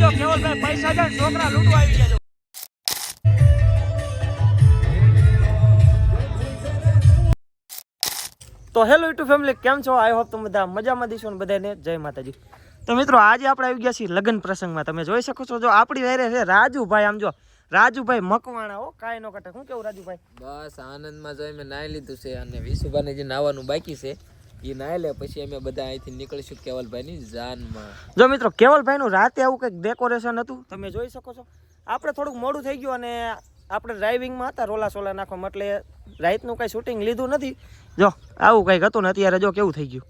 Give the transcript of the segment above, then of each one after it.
પૈસા જાય છોકરા લૂંટવા આવી ગયા તો હેલો યુટ્યુબ ફેમિલી કેમ છો? આઈ હોપ તમે બધા મજામાં દીશો ને બધાને. જય માતાજી. તો મિત્રો આજે આપણે આવી ગયા છીએ લગ્ન પ્રસંગમાં. તમે જોઈ શકો છો જો આપણી વેરે છે રાજુભાઈ આમ જો રાજુભાઈ મકવાણા હો કાંઈ નો કટે. શું કેવું રાજુભાઈ? બસ આનંદમાં જોઈ મેં નાહી લીધું છે અને વિશુભાને જે નાવાનું બાકી છે એ નાહી લે, પછી અમે બધા અહીંથી નીકળીશું કેવલભાઈની જાનમાં. જો મિત્રો, કેવલભાઈનું રાતે આવું કંઈક ડેકોરેશન હતું, તમે જોઈ શકો છો. આપણે થોડુંક મોડું થઈ ગયું અને આપણે ડ્રાઇવિંગમાં હતા રોલા સોલા નાખવામાં એટલે રાતનું કાંઈ શૂટિંગ લીધું નથી. જો, આવું કંઈક હતું ને અત્યારે જો કેવું થઈ ગયું.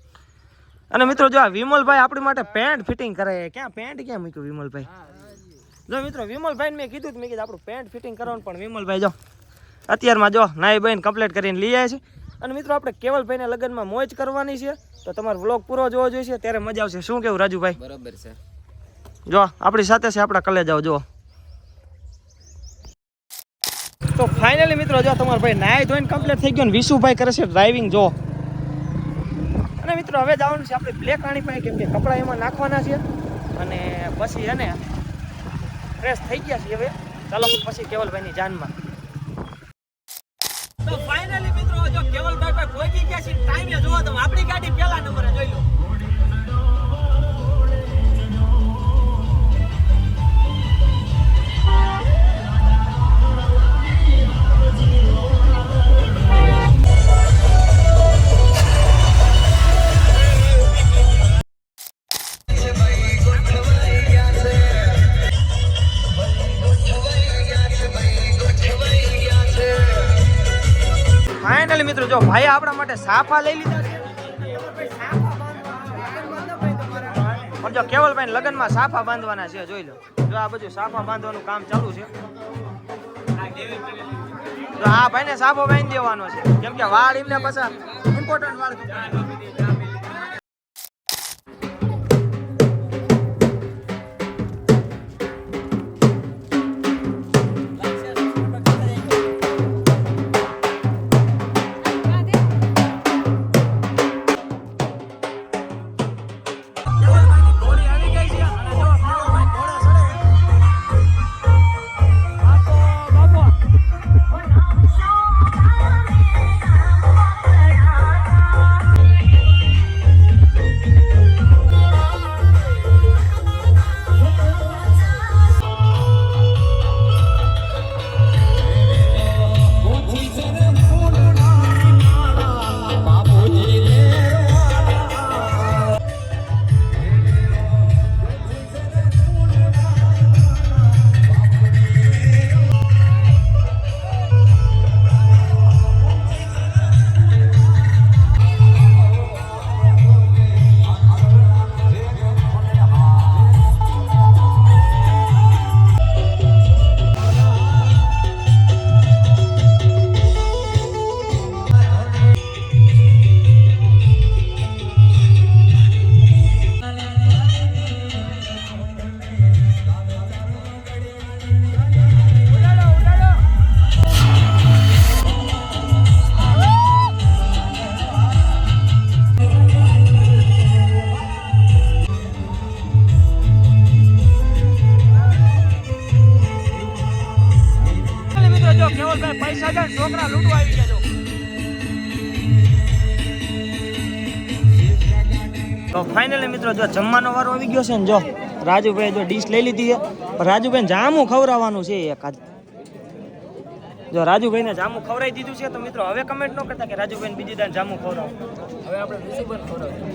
અને મિત્રો, જો આ વિમલભાઈ આપણી માટે પેન્ટ ફિટિંગ કરે ક્યાં પેન્ટ ક્યાં મૂક્યું વિમલભાઈ? જો મિત્રો, વિમલભાઈને મેં કીધું મેં કીધું આપણું પેન્ટ ફિટિંગ કરવાનું પણ વિમલભાઈ જો, અત્યારમાં જો નાઈ બહેન કમ્પ્લીટ કરીને લઈ આવ્યા છે. અને મિત્રો આપણે કેવલભાઈના લગ્નમાં મોજ કરવાની છે તો તમારો વ્લોગ પૂરો જોવો જોઈએ ત્યારે મજા આવશે. શું કેવું રાજુભાઈ? બરોબર છે. જો આપણી સાથે છે આપણા કલે જાઓ. જો તો ફાઇનલી મિત્રો જો તમારો ભાઈ નાય ધોઈને કમ્પ્લીટ થઈ ગયો ને વિશુભાઈ કરે છે ડ્રાઇવિંગ જો અને મિત્રો હવે જવાનું છે આપણે બ્લેક રાણી પાસે કેમ કે કપડાં એમાં નાખવાના છે. અને પછી એને ફ્રેશ થઈ ગયા છે હવે. ચાલો પછી કેવલભાઈની જાનમાં. ફાઇનલી મિત્રો, જો ભાઈ આપણા માટે સાફા લઈ લીધા છે. પણ જો કેવલભાઈ લગ્નમાં સાફા બાંધવાના છે, જોઈ લો. જો આ બધું સાફા બાંધવાનું કામ ચાલુ છે. તો આ ભાઈને સાફો બાંધી દેવાનો છે. કેમ કે વાળ એમને પાછા ઇમ્પોર્ટન્ટ વાળ પૈસા જાય છોકરા લૂંટવા આવી ગયા તો ફાઇનલી મિત્રો જો જમવાનો વારો આવી ગયો છે ને જો રાજુભાઈ જો ડીશ લઈ લીધી છે. રાજુભાઈ જામું ખવડાવવાનું છે એક આજ. જો રાજુભાઈને જામું ખવડાવી દીધું છે તો મિત્રો હવે કમેન્ટ ન કરતા કે રાજુભાઈને બીજી દાન જામું ખવડાવો. હવે આપણે વિશુભાઈ ખવડાવીએ.